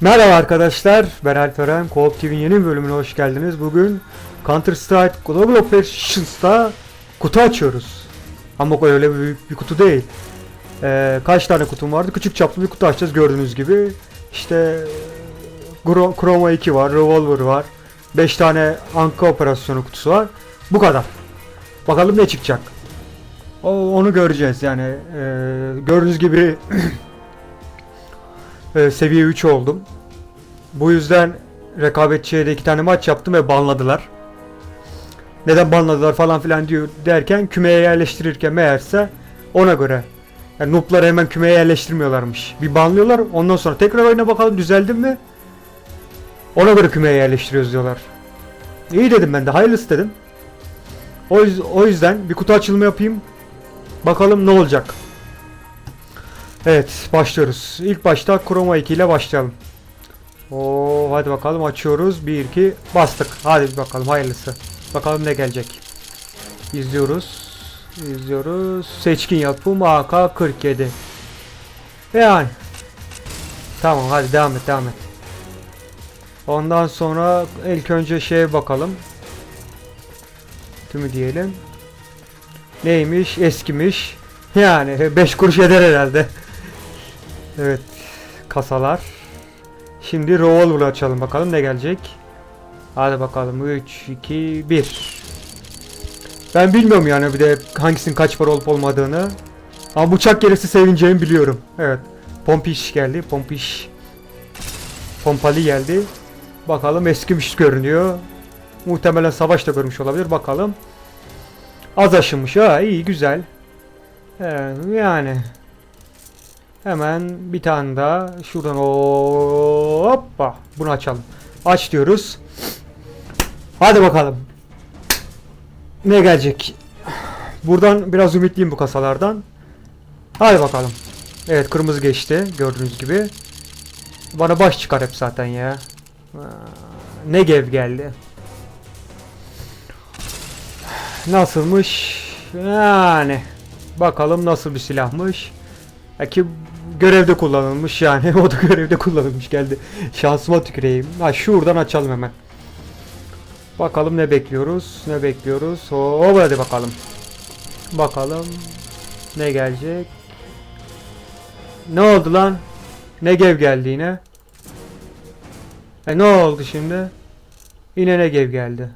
Merhaba arkadaşlar, ben Alperen. Co-op TV'nin yeni bölümüne hoş geldiniz. Bugün Counter Strike Global Operations'ta kutu açıyoruz. Ama öyle büyük bir kutu değil. Ee, kaç tane kutum vardı? Küçük çaplı bir kutu açacağız gördüğünüz gibi. İşte Gro- Chroma 2 var, Revolver var. 5 tane Anka operasyonu kutusu var. Bu kadar. Bakalım ne çıkacak. O, onu göreceğiz yani. Ee, gördüğünüz gibi Ee, seviye 3 oldum. Bu yüzden rekabetçiye de iki tane maç yaptım ve banladılar. Neden banladılar falan filan diyor derken kümeye yerleştirirken meğerse ona göre yani noob'ları hemen kümeye yerleştirmiyorlarmış. Bir banlıyorlar ondan sonra tekrar oyuna bakalım düzeldi mi? Ona göre kümeye yerleştiriyoruz diyorlar. İyi dedim ben de hayırlısı dedim. O, o yüzden bir kutu açılımı yapayım. Bakalım ne olacak. Evet başlıyoruz. İlk başta Chroma 2 ile başlayalım. Oo hadi bakalım açıyoruz. 1 2 bastık. Hadi bakalım hayırlısı. Bakalım ne gelecek. İzliyoruz. İzliyoruz. Seçkin yapım AK47. Yani. Tamam hadi devam et devam et. Ondan sonra ilk önce şeye bakalım. Tümü diyelim. Neymiş? Eskimiş. Yani 5 kuruş eder herhalde. Evet. Kasalar. Şimdi revolver açalım bakalım ne gelecek. Hadi bakalım 3 2 1. Ben bilmiyorum yani bir de hangisinin kaç para olup olmadığını. Ama bıçak gelirse sevineceğimi biliyorum. Evet. Pompiş geldi. Pompiş. Pompalı geldi. Bakalım eskimiş görünüyor. Muhtemelen savaşta görmüş olabilir. Bakalım. Az aşınmış. Ha iyi güzel. Ee, yani hemen bir tane daha şuradan hoppa bunu açalım. Aç diyoruz. Hadi bakalım. Ne gelecek? Buradan biraz ümitliyim bu kasalardan. Hadi bakalım. Evet kırmızı geçti gördüğünüz gibi. Bana baş çıkar hep zaten ya. Aa, Negev geldi. Nasılmış? Yani bakalım nasıl bir silahmış. Ya ki görevde kullanılmış yani o da görevde kullanılmış geldi. Şansıma tüküreyim. Ha şuradan açalım hemen. Bakalım ne bekliyoruz? Ne bekliyoruz? Hop hadi bakalım. Bakalım ne gelecek? Ne oldu lan? Ne gev geldi yine? E ne oldu şimdi? Yine ne gev geldi?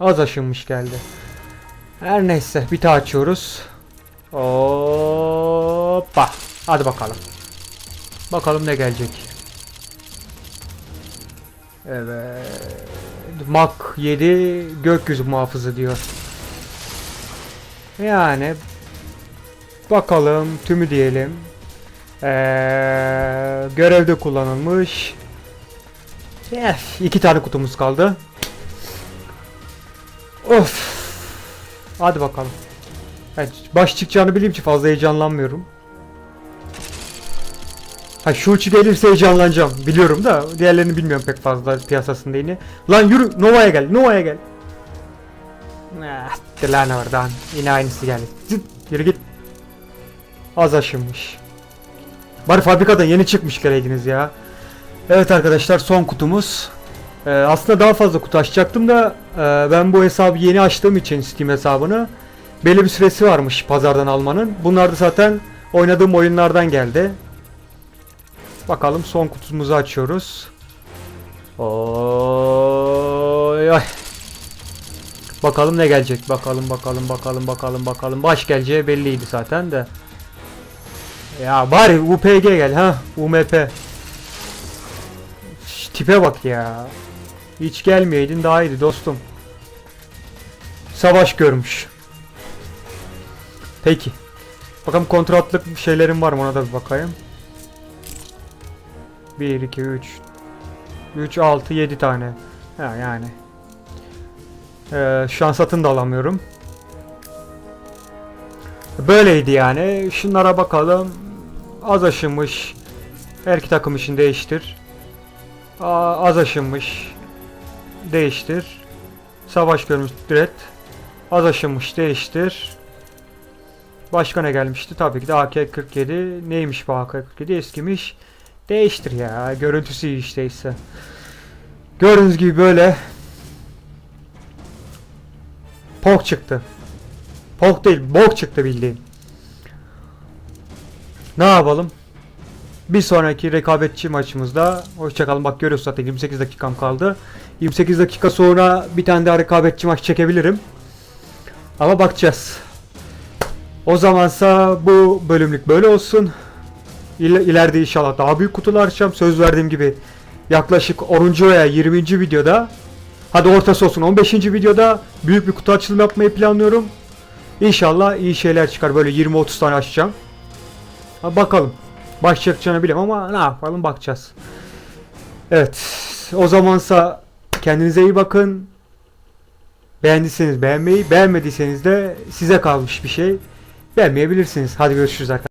Az aşınmış geldi. Her neyse bir daha açıyoruz. Hoppa. Hadi bakalım. Bakalım ne gelecek. Evet. Mak 7 gökyüzü muhafızı diyor. Yani bakalım tümü diyelim. Ee, görevde kullanılmış. Eh, iki tane kutumuz kaldı. Of. Hadi bakalım. Evet, baş çıkacağını bileyim ki fazla heyecanlanmıyorum. Ha şu uçu gelirse heyecanlanacağım. Biliyorum da diğerlerini bilmiyorum pek fazla piyasasında yine. Lan yürü Nova'ya gel. Nova'ya gel. Ah, lan oradan. Yine aynısı geldi. Zıt, yürü git. Az aşınmış. Bari fabrikadan yeni çıkmış geleydiniz ya. Evet arkadaşlar son kutumuz. Ee, aslında daha fazla kutu açacaktım da e, ben bu hesabı yeni açtığım için Steam hesabını belli bir süresi varmış pazardan almanın. Bunlar da zaten oynadığım oyunlardan geldi. Bakalım son kutumuzu açıyoruz. Oy, ay. Bakalım ne gelecek. Bakalım bakalım bakalım bakalım bakalım. Baş geleceği belliydi zaten de. Ya bari UPG gel ha. UMP. Şş, tipe bak ya. Hiç gelmeyeydin daha iyiydi dostum. Savaş görmüş. Peki. Bakalım kontratlık şeylerim var mı ona da bir bakayım. 1 2 3 3 6 7 tane. Ha yani. Ee, şu an satın da alamıyorum. Böyleydi yani. Şunlara bakalım. Az aşınmış. Her iki takım için değiştir. Aa, az aşınmış. Değiştir. Savaş görmüş direkt. Az aşınmış değiştir. Başka ne gelmişti? Tabii ki de AK-47. Neymiş bu AK-47? Eskimiş. Değiştir ya. Görüntüsü iyi işteyse. Gördüğünüz gibi böyle Pok çıktı. Pok değil, bok çıktı bildiğin. Ne yapalım? Bir sonraki rekabetçi maçımızda hoşçakalın. Bak görüyorsun zaten 28 dakikam kaldı. 28 dakika sonra bir tane daha rekabetçi maç çekebilirim. Ama bakacağız. O zamansa bu bölümlük böyle olsun. İle- İleride inşallah daha büyük kutular açacağım. Söz verdiğim gibi yaklaşık 10. veya 20. videoda hadi ortası olsun 15. videoda büyük bir kutu açılımı yapmayı planlıyorum. İnşallah iyi şeyler çıkar. Böyle 20-30 tane açacağım. Ha, bakalım. Başlayacağını bilmem ama ne yapalım bakacağız. Evet. O zamansa kendinize iyi bakın. Beğendiyseniz beğenmeyi, beğenmediyseniz de size kalmış bir şey. Beğenmeyebilirsiniz. Hadi görüşürüz arkadaşlar.